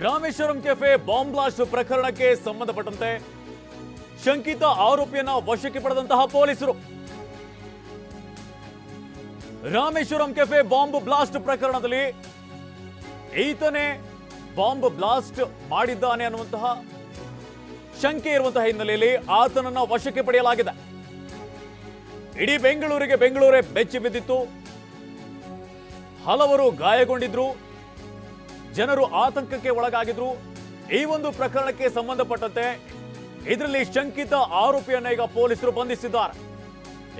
Rameswaram cafe bomb blast ಪ್ರಕರಣಕ್ಕೆ ಸಂಬಂಧಪಟ್ಟಂತೆ ಶಂಕಿತ ಆರೋಪಿಯನ್ನ ವಶಕ್ಕೆ ಪಡೆದಂತಹ ಪೊಲೀಸರು. ರಾಮೇಶ್ವರಂ ಕೆಫೆ ಬಾಂಬ್ ಬ್ಲಾಸ್ಟ್ ಪ್ರಕರಣದಲ್ಲಿ ಈತನೇ ಬಾಂಬ್ ಬ್ಲಾಸ್ಟ್ ಮಾಡಿದ್ದಾನೆ ಅನ್ನುವಂತಹ ಶಂಕೆ ಇರುವಂತಹ ಹಿನ್ನೆಲೆಯಲ್ಲಿ ಆತನನ್ನ ವಶಕ್ಕೆ ಪಡೆಯಲಾಗಿದೆ. ಇಡೀ ಬೆಂಗಳೂರಿಗೆ ಬೆಂಗಳೂರೇ ಬೆಚ್ಚಿ ಬಿದ್ದಿತ್ತು. ಹಲವರು ಗಾಯಗೊಂಡಿದ್ರು. ಜನರು ಆತಂಕಕ್ಕೆ ಒಳಗಾಗಿದ್ರು. ಈ ಒಂದು ಪ್ರಕರಣಕ್ಕೆ ಸಂಬಂಧಪಟ್ಟಂತೆ ಇದರಲ್ಲಿ ಶಂಕಿತ ಆರೋಪಿಯನ್ನ ಈಗ ಪೊಲೀಸರು ಬಂಧಿಸಿದ್ದಾರೆ.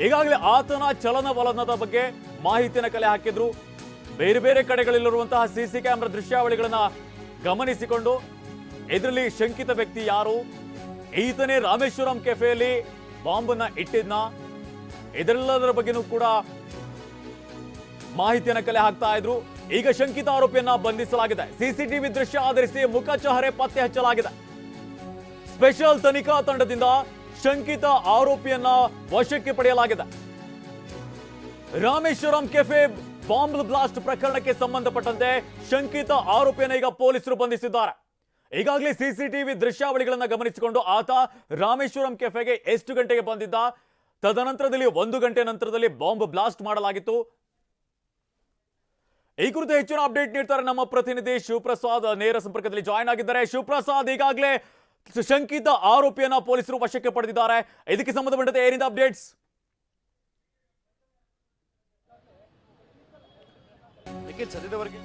ಈಗಾಗಲೇ ಆತನ ಚಲನವಲನದ ಬಗ್ಗೆ ಮಾಹಿತಿಯನ್ನು ಕಲೆ ಹಾಕಿದ್ರು. ಬೇರೆ ಬೇರೆ ಕಡೆಗಳಲ್ಲಿರುವಂತಹ ಸಿಸಿ ಕ್ಯಾಮೆರಾ ದೃಶ್ಯಾವಳಿಗಳನ್ನ ಗಮನಿಸಿಕೊಂಡು ಇದರಲ್ಲಿ ಶಂಕಿತ ವ್ಯಕ್ತಿ ಯಾರು? ಈತನೇ ರಾಮೇಶ್ವರಂ ಕೆಫೆಯಲ್ಲಿ ಬಾಂಬನ್ನ ಇಟ್ಟಿದ್ನ. ಇದೆಲ್ಲದರ ಬಗ್ಗೆನೂ ಕೂಡ ಮಾಹಿತಿಯನ್ನು ಕಲೆ ಹಾಕ್ತಾ ಇದ್ರು. ಈಗ ಶಂಕಿತ ಆರೋಪಿಯನ್ನು ಬಂಧಿಸಲಾಗಿದೆ. ಸಿಸಿಟಿವಿ ದೃಶ್ಯ ಆಧರಿಸಿ ಮುಖಚಹರೆ ಪತ್ತೆ ಹಚ್ಚಲಾಗಿದೆ. ಸ್ಪೆಷಲ್ ತನಿಖಾ ತಂಡದಿಂದ ಶಂಕಿತ ಆರೋಪಿಯನ್ನ ವಶಕ್ಕೆ ಪಡೆಯಲಾಗಿದೆ. ರಾಮೇಶ್ವರಂ ಕೆಫೆ ಬಾಂಬ್ ಬ್ಲಾಸ್ಟ್ ಪ್ರಕರಣಕ್ಕೆ ಸಂಬಂಧಪಟ್ಟಂತೆ ಶಂಕಿತ ಆರೋಪಿಯನ್ನು ಈಗ ಪೊಲೀಸರು ಬಂಧಿಸಿದ್ದಾರೆ. ಈಗಾಗಲೇ ಸಿಸಿಟಿವಿ ದೃಶ್ಯಾವಳಿಗಳನ್ನು ಗಮನಿಸಿಕೊಂಡು ಆತ ರಾಮೇಶ್ವರಂ ಕೆಫೆಗೆ ಎಷ್ಟು ಗಂಟೆಗೆ ಬಂದಿದ್ದ? ತದನಂತರದಲ್ಲಿ ಒಂದು ಗಂಟೆ ನಂತರದಲ್ಲಿ ಬಾಂಬ್ ಬ್ಲಾಸ್ಟ್ ಮಾಡಲಾಗಿತ್ತು. ಈ ಕುರಿತು ಹೆಚ್ಚಿನ ಅಪ್ಡೇಟ್ ನೀಡ್ತಾರೆ ನಮ್ಮ ಪ್ರತಿನಿಧಿ ಶಿವಪ್ರಸಾದ್ ನೇರ ಸಂಪರ್ಕದಲ್ಲಿ ಜಾಯ್ನ್ ಆಗಿದ್ದಾರೆ. ಶಿವಪ್ರಸಾದ್, ಈಗಾಗಲೇ ಶಂಕಿತ ಆರೋಪಿಯನ್ನ ಪೊಲೀಸರು ವಶಕ್ಕೆ ಪಡೆದಿದ್ದಾರೆ. ಇದಕ್ಕೆ ಸಂಬಂಧಪಟ್ಟಂತೆ ಏನಿದೆ ಅಪ್ಡೇಟ್ಸ್ ಸದ್ಯದವರೆಗೆ